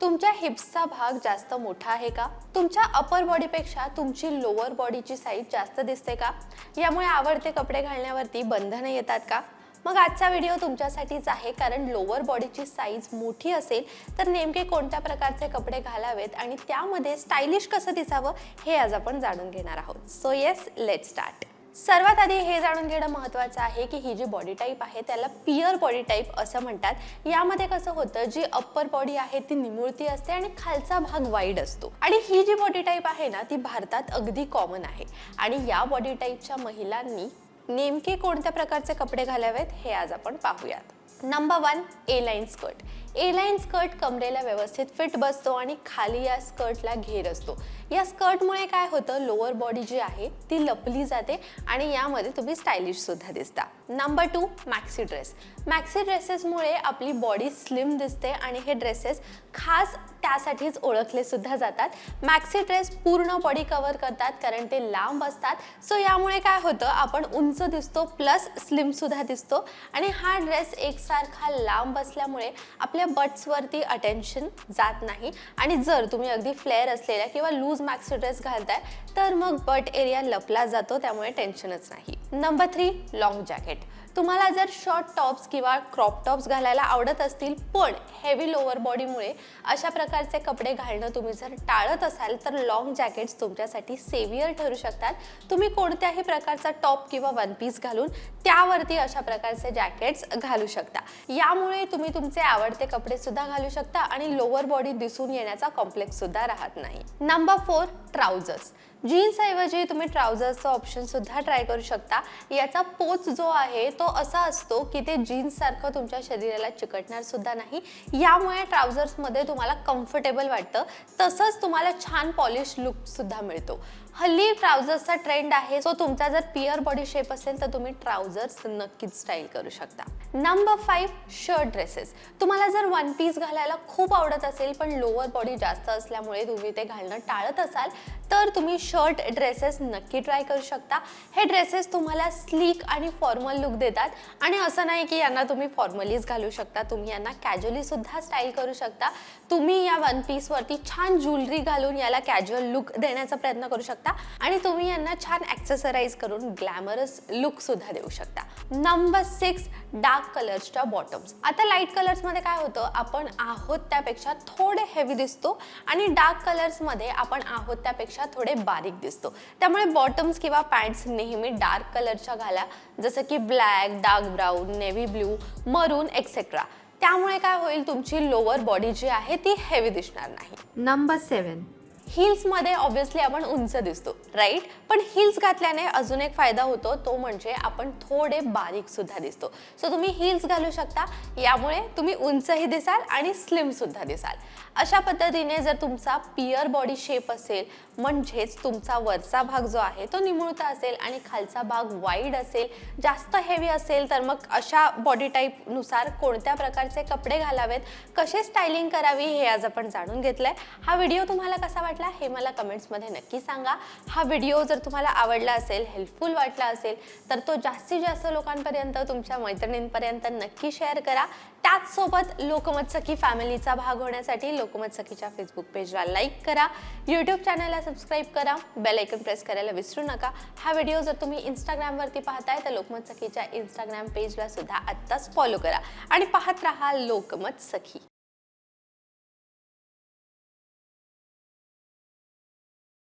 तुमच्या हिप्सचा भाग जास्त मोठा आहे का? तुमच्या अपर बॉडीपेक्षा तुमची लोअर बॉडीची साईज जास्त दिसते का? यामुळे आवडते कपडे घालण्यावरती बंधनं येतात का? मग आजचा व्हिडिओ तुमच्यासाठीच आहे कारण लोअर बॉडीची साईज मोठी असेल तर नेमके कोणत्या प्रकारचे कपडे घालावेत आणि त्यामध्ये स्टायलिश कसं दिसावं हे आज आपण जाणून घेणार आहोत. सो येस लेट स्टार्ट सर्वात आधी हे जाणून घेणं महत्त्वाचं आहे की ही जी बॉडी टाईप आहे त्याला पिअर बॉडी टाईप असं म्हणतात. यामध्ये कसं होतं जी अप्पर बॉडी आहे ती निमुळती असते आणि खालचा भाग वाईड असतो. आणि ही जी बॉडी टाईप आहे ना ती भारतात अगदी कॉमन आहे. आणि या बॉडी टाईपच्या महिलांनी नेमके कोणत्या प्रकारचे कपडे घालावेत हे आज आपण पाहूयात. Number one A line skirt A line skirt कमरेला व्यवस्थित फिट बसतो आणि खाली या स्कर्टला घेर असतो. या स्कर्टमुळे काय होतं? लोअर बॉडी जी आहे ती लपली जाते आणि यामध्ये तुम्ही स्टायलिशसुद्धा दिसता. Number two maxi dress maxi ड्रेसेसमुळे आपली बॉडी स्लिम दिसते आणि हे ड्रेसेस खास त्यासाठीच ओळखले सुद्धा जातात. मॅक्सी ड्रेस पूर्ण बॉडी कव्हर करतात कारण ते लांब असतात. सो यामुळे काय होतं आपण उंच दिसतो प्लस स्लिम सुद्धा दिसतो. आणि हा ड्रेस एकसारखा लांब असल्यामुळे आपल्या बट्सवरती अटेन्शन जात नाही. आणि जर तुम्ही अगदी फ्लेअर असलेल्या किंवा लूज मॅक्सी ड्रेस घालताय तर मग बट एरिया लपला जातो त्यामुळे टेन्शनच नाही. नंबर थ्री लॉंग जॅकेट तुम्हाला जर शॉर्ट टॉप्स किंवा क्रॉप टॉप्स घालायला आवडत असतील पण हेवी लोअर बॉडीमुळे अशा प्रकारचे कपडे घालणं तुम्ही जर टाळत असाल तर लॉंग जॅकेट्स तुमच्यासाठी सेवियर ठरू शकतात. तुम्ही कोणत्याही प्रकारचा टॉप किंवा वन पीस घालून त्यावरती अशा प्रकारचे जॅकेट्स घालू शकता. यामुळे तुम्ही तुमचे आवडते कपडे सुद्धा घालू शकता आणि लोअर बॉडी दिसून येण्याचा कॉम्प्लेक्स सुद्धा राहत नाही. नंबर फोर ट्राउझर्स जीन्सऐवजी तुम्ही ट्राउझर्सचं ऑप्शन सुद्धा ट्राय करू शकता. याचा पोच जो आहे तो असा असतो की ते जीन्ससारखं तुमच्या शरीराला चिकटणार सुद्धा नाही. यामुळे ट्राउझर्समध्ये तुम्हाला कम्फर्टेबल वाटतं. तसंच तुम्हाला छान पॉलिश लुक सुद्धा मिळतो. हल्ली ट्राउझर्सचा ट्रेंड आहे सो तुमचा जर पिअर बॉडी शेप असेल तर तुम्ही ट्राउझर्स नक्कीच स्टाईल करू शकता. नंबर फाईव्ह शर्ट ड्रेसेस तुम्हाला जर वन पीस घालायला खूप आवडत असेल पण लोअर बॉडी जास्त असल्यामुळे तुम्ही ते घालणं टाळत असाल तर तुम्ही शर्ट ड्रेसेस नक्की ट्राय करू शकता. हे ड्रेसेस तुम्हाला स्लीक आणि फॉर्मल लुक देतात. आणि असं नाही की यांना तुम्ही फॉर्मलीच घालू शकता. तुम्ही यांना कॅज्युअलीसुद्धा स्टाईल करू शकता. तुम्ही या वन पीसवरती छान ज्वेलरी घालून याला कॅज्युअल लुक देण्याचा प्रयत्न करू शकता. आणि तुम्ही यांना छान ॲक्सेसराईज करून ग्लॅमरस लुकसुद्धा देऊ शकता. नंबर सिक्स डार्क कलर्सच्या बॉटम्स आता लाइट कलर्समध्ये काय होतं? आपण आहोत त्यापेक्षा थोडे हेवी दिसतो. आणि डार्क कलर्समध्ये आपण आहोत त्यापेक्षा थोडे बारीक दिसतो. त्यामुळे बॉटम्स किंवा पॅन्ट्स नेहमी डार्क कलरच्या घाला. जसं की black dark brown navy blue maroon etcetera त्यामुळे काय होईल? तुमची लोअर बॉडी जी आहे ती हेवी दिसणार नाही. नंबर सेवन हिल्समध्ये ऑब्व्हियसली आपण उंच दिसतो राईट पण हिल्स घातल्याने अजून एक फायदा होतो तो म्हणजे आपण थोडे बारीक सुद्धा दिसतो. सो तुम्ही हिल्स घालू शकता यामुळे तुम्ही उंचही दिसाल आणि स्लिम सुद्धा दिसाल. अशा पद्धतीने जर तुमचा पिअर बॉडी शेप असेल म्हणजेच तुमचा वरचा भाग जो आहे तो निमुळता असेल आणि खालचा भाग वाईड असेल जास्त हेवी असेल तर मग अशा बॉडी टाईपनुसार कोणत्या प्रकारचे कपडे घालावेत कसे स्टायलिंग करावी हे आज आपण जाणून घेतलंय. हा व्हिडिओ तुम्हाला कसा वाटला हे मला कमेंट्समध्ये नक्की सांगा. हा व्हिडिओ जर तुम्हाला आवडला असेल हेल्पफुल वाटला असेल तर तो जास्तीत जास्त लोकांपर्यंत तुमच्या मैत्रिणींपर्यंत नक्की शेअर करा. त्याचसोबत लोकमत सखी फॅमिलीचा भाग होण्यासाठी लोकमत सखीच्या फेसबुक पेजला लाईक करा. यूट्यूब चॅनलला सबस्क्राईब करा. बेल ऐकन प्रेस करायला विसरू नका. हा व्हिडिओ जर तुम्ही इंस्टाग्रामवरती पाहताय तर लोकमत सखीच्या इंस्टाग्राम पेजला सुद्धा आत्ताच फॉलो करा. आणि पाहत राहा लोकमत सखी